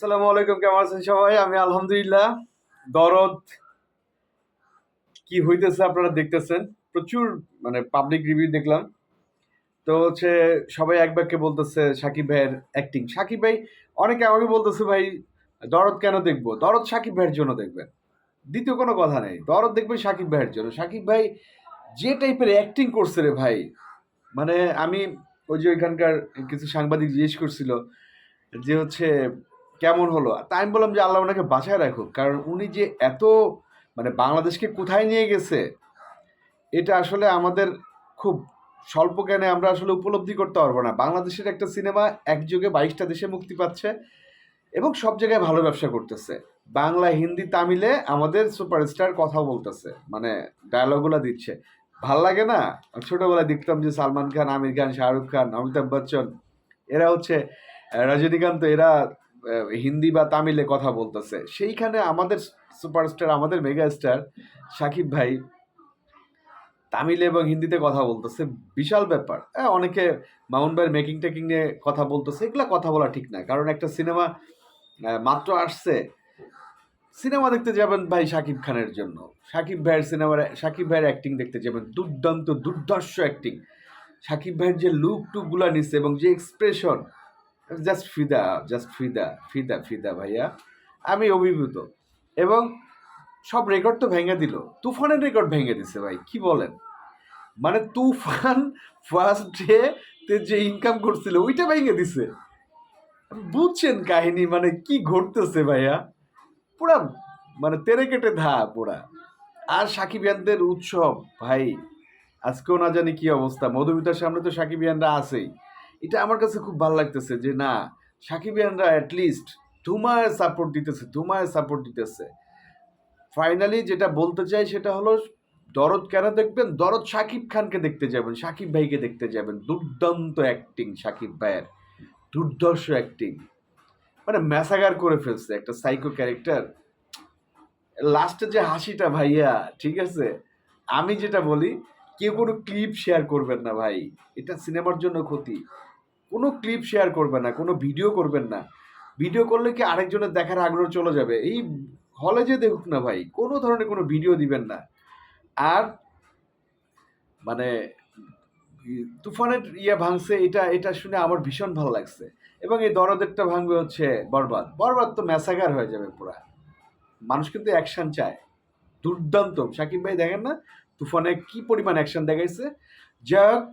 আসসালামু আলাইকুম, কেমন আছেন সবাই? আমি আলহামদুলিল্লাহ। দরদ কি হইতেছে আপনারা দেখতেছেন? প্রচুর মানে পাবলিক রিভিউ দেখলাম। তো হচ্ছে সবাই এক বাক্যে বলতেছে সাকিব ভাইয়ের অ্যাক্টিং সাকিব ভাই, অনেকে আমাকে বলতেছে, ভাই, দরদ কেন দেখব? দরদ সাকিব ভাইয়ের জন্য দেখবেন। দ্বিতীয় কোনো কথা নেই। দরদ দেখবেন সাকিব ভাইয়ের জন্য। সাকিব ভাই যে টাইপের অ্যাক্টিং করছে রে ভাই মানে আমি ওই যে ওইখানকার কিছু সাংবাদিক জিজ্ঞেস করছিল যে হচ্ছে কেমন হলো? তা আমি বললাম যে, আল্লাহ ওনাকে বাঁচায় রাখুক। কারণ উনি যে এত মানে বাংলাদেশকে কোথায় নিয়ে গেছে, এটা আসলে আমাদের খুব স্বল্প জ্ঞানে আমরা আসলে উপলব্ধি করতে পারব না। বাংলাদেশের একটা সিনেমা একযোগে বাইশটা দেশে মুক্তি পাচ্ছে এবং সব জায়গায় ভালো ব্যবসা করতেছে। বাংলা, হিন্দি, তামিলে আমাদের সুপারস্টার কথা বলতেছে মানে ডায়লগুলো দিচ্ছে। ভালো লাগে না? ছোটোবেলায় দেখতাম যে সালমান খান, আমির খান, শাহরুখ খান, অমিতাভ বচ্চন, এরা হচ্ছে রজনীকান্ত, এরা হিন্দি বা তামিলে কথা বলতেছে। সেইখানে আমাদের সুপারস্টার, আমাদের মেগা স্টার সাকিব ভাই তামিল এবং হিন্দিতে কথা বলতেছে। বিশাল ব্যাপার। হ্যাঁ অনেকে মাউন্ট ভাইয়ের মেকিং টেকিং নিয়ে কথা বলতেছে। এগুলা কথা বলা ঠিক না। কারণ একটা সিনেমা মাত্র আসছে। সিনেমা দেখতে যাবেন ভাই শাকিব খানের জন্য। শাকিব ভাইয়ের সিনেমার শাকিব ভাইয়ের অ্যাক্টিং দেখতে যাবেন। দুর্দান্ত, দুর্ধর্ষ অ্যাক্টিং শাকিব ভাইয়ের যে লুক টুকগুলা নিচ্ছে এবং যে এক্সপ্রেশন জাস্ট ফিদা জাস্ট ফিদা ফিদা ফিদা ভাইয়া। আমি অভিভূত। এবং সব রেকর্ড তো ভেঙে দিল। তুফানের রেকর্ড ভেঙে দিছে ভাই, কি বলেন? মানে তুফান ফার্স্ট ডে তে যে ইনকাম করছিল, ওইটা ভেঙে দিছে। বুঝছেন কাহিনী মানে কি ঘটতেছে ভাইয়া? পুরা মানে তেরে কেটে ধা পুরা। আর সাকিবিয়ানদের উৎসব, ভাই, আজকেও না জানি কি অবস্থা। মধুমিতার সামনে তো সাকিবিয়ানরা আছেই। এটা আমার কাছে খুব ভালো লাগতেছে যে, না সাকিবিয়ানরা অ্যাটলিস্ট তোমায় সাপোর্ট দিতেছে তোমায় সাপোর্ট দিতেছে। ফাইনালি যেটা বলতে চাই সেটা হলো, দরদ কেন দেখবেন? দরদ সাকিব খানকে দেখতে যাবেন, সাকিব ভাইকে দেখতে যাবেন। দুর্দান্ত অ্যাক্টিং সাকিব ভাইয়ের। দুর্ধর্ষ অ্যাক্টিং মানে ম্যাসাগার করে ফেলছে একটা সাইকো ক্যারেক্টার লাস্টে যে হাসিটা ভাইয়া, ঠিক আছে? আমি যেটা বলি, কেউ কোনো ক্লিপ শেয়ার করবেন না ভাই। এটা সিনেমার জন্য ক্ষতি। কোনো ক্লিপ শেয়ার করবেন না কোনো ভিডিও করবেন না। ভিডিও করলে কি আরেকজনের দেখার আগ্রহ চলে যাবে? এই হলে যে দেখুক না ভাই কোনো ধরনের কোনো ভিডিও দিবেন না। আর মানে তুফানের ইয়ে ভাঙছে এটা এটা শুনে আমার ভীষণ ভালো লাগছে। এবং এই দরদেরটা ভাঙবে হচ্ছে বরবাদ। বরবাদ তো ম্যাসাগার হয়ে যাবে পুরা। মানুষ কিন্তু অ্যাকশন চায়। দুর্দান্ত। সাকিব ভাই দেখেন না তুফানে কি পরিমাণ অ্যাকশন দেখাইছে? যা হোক,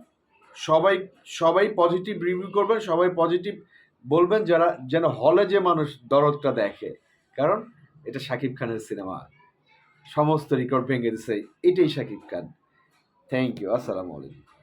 সবাই সবাই পজিটিভ রিভিউ করবেন, সবাই পজিটিভ বলবেন যারা, যেন হলে যে মানুষ দরদটা দেখে। কারণ এটা শাকিব খানের সিনেমা সমস্ত রেকর্ড ভেঙে দিছে, এটাই শাকিব খান। থ্যাংক ইউ আসসালামু আলাইকুম।